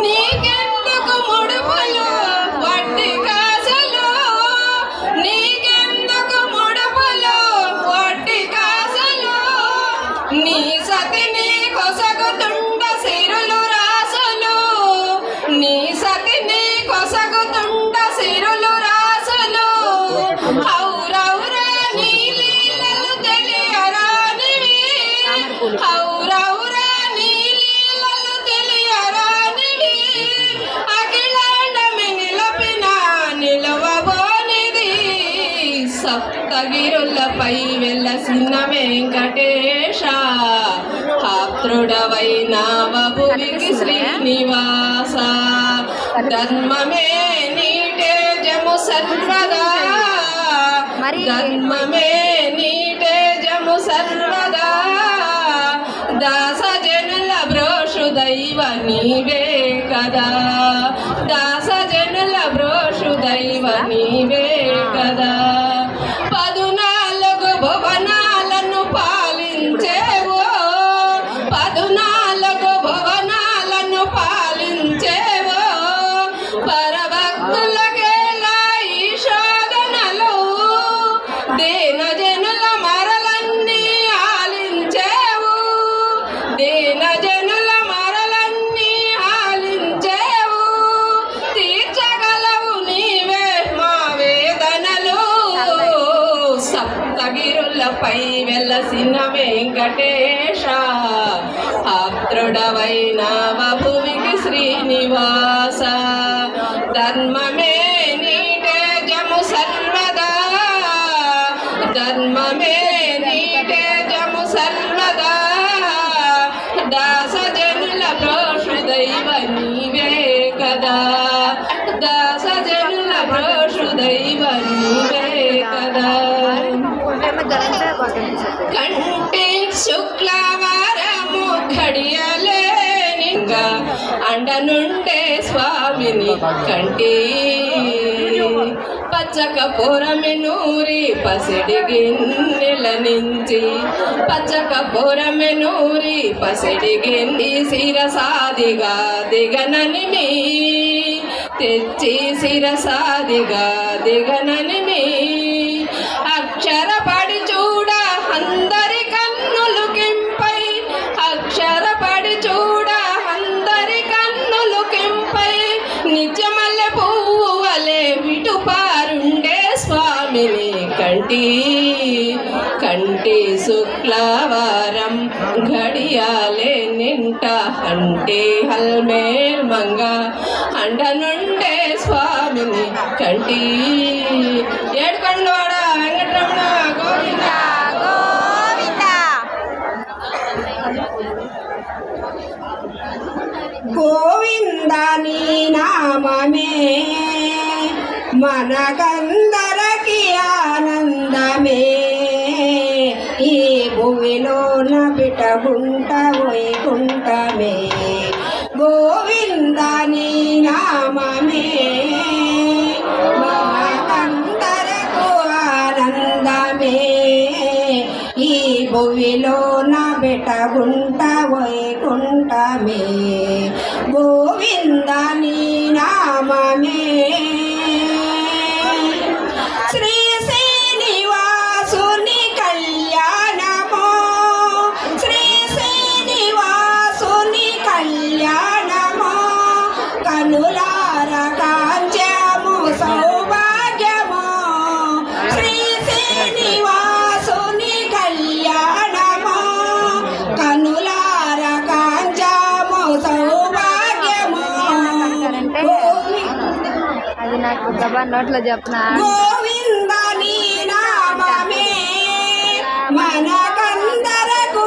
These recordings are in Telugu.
Nee. సప్తగిరులపై వెలసిన వెంకటేశ. ఆప్త్రుడవైన భువికి శ్రీనివాస. ధర్మమే నీటే జము సర్వదా. ధర్మమే నీటే జము సర్వదా. దాస జనుల బ్రోషు దైవ నీవే కదా. దాస జనుల బ్రోషు దైవ నీవే కదా. సప్తగిరులపై వెలసిన వెంకటేశ ఆప్త్రుడవైన భువికి శ్రీనివాస. ధర్మమే నీటే జము సర్వదా. ధర్మమే నీటే జము సర్వదా. దాస జనుల ప్రోషు దైవ నీవే కదా. దాస జనుల ప్రోషు దైవ నీవే కదా. కంటే శుక్లవారము ఘడియలేనిగా అండనుండే స్వామిని కంటి. పచ్చక పొరమి నూరి పసిడి గిన్నెల నుంచి. పచ్చక పొరమి నూరి పసిడి గిన్నె శిరసాదిగా దిగనని మీ. తెచ్చి శిరసాదిగా దిగనని మీ. కంటి కంటి శుక్లవారం ఘడియాలే నింట అంటే హల్మేల్ మంగ అండ నుండే స్వామిని కంటి. ఏడుకొండవాడ వెంకటరమణ గోవింద గోవింద. నీ నామమే మనకందరికి గుంట వైకుంఠమే గోవింద నీ నామమే. మనకందరకు ఆనందమే. ఈ భువిలోన బెటగుంట వైకుంఠమే గోవింద నీ నామమే. శ్రీ నోట్లో చెప్పనా? మనకందరకు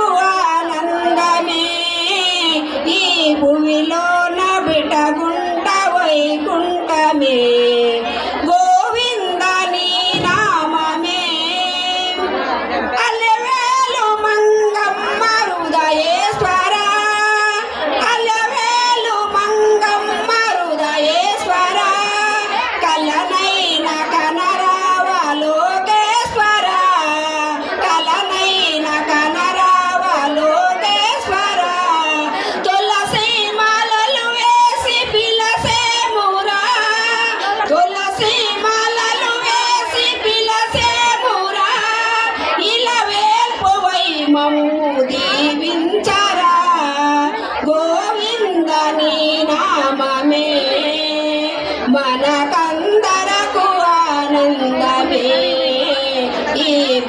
ఆనందమే. ఈ భూమిలో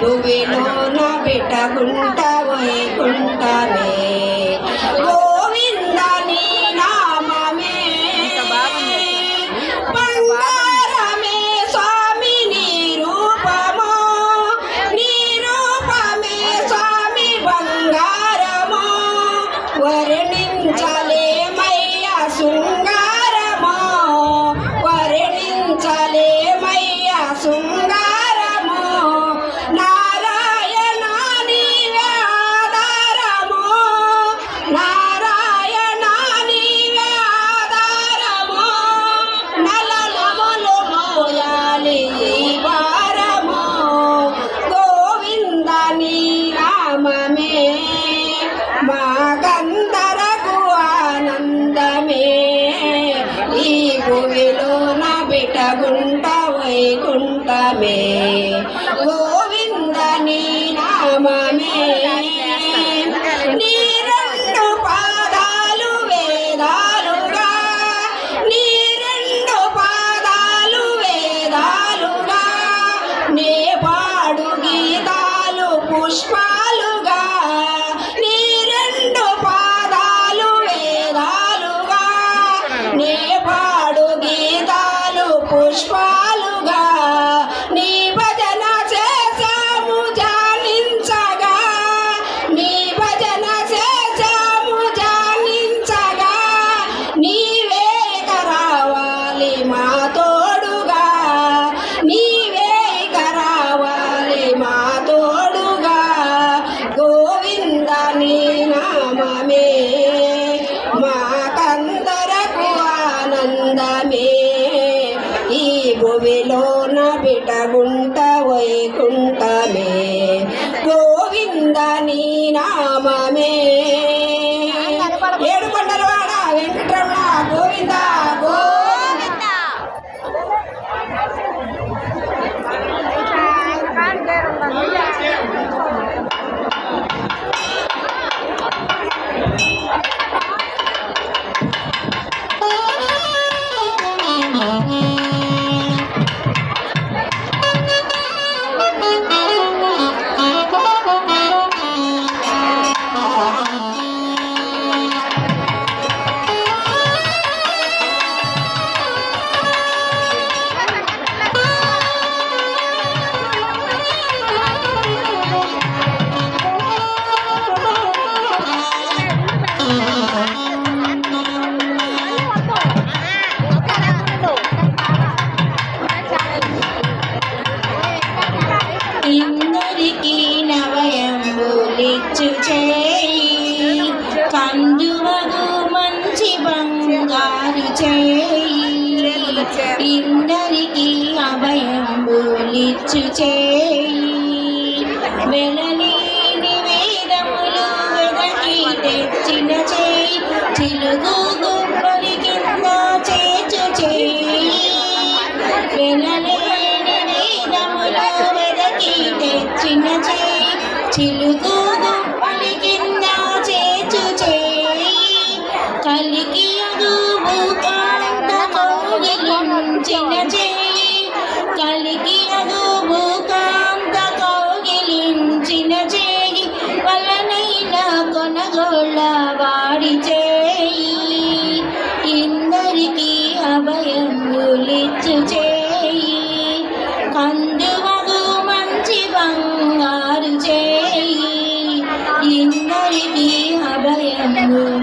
నువ్వేనో నా బిడ్డ గుంటావే గుంటావే కోవిలో నా బిడ్డ గుంట వైకుంఠమే. గుంట గుంట వైకుంఠమే గోవిందీ నామే గారు చేయి. ఇందరికీ అభయం బోలిచ్చు చేయి. Thank you.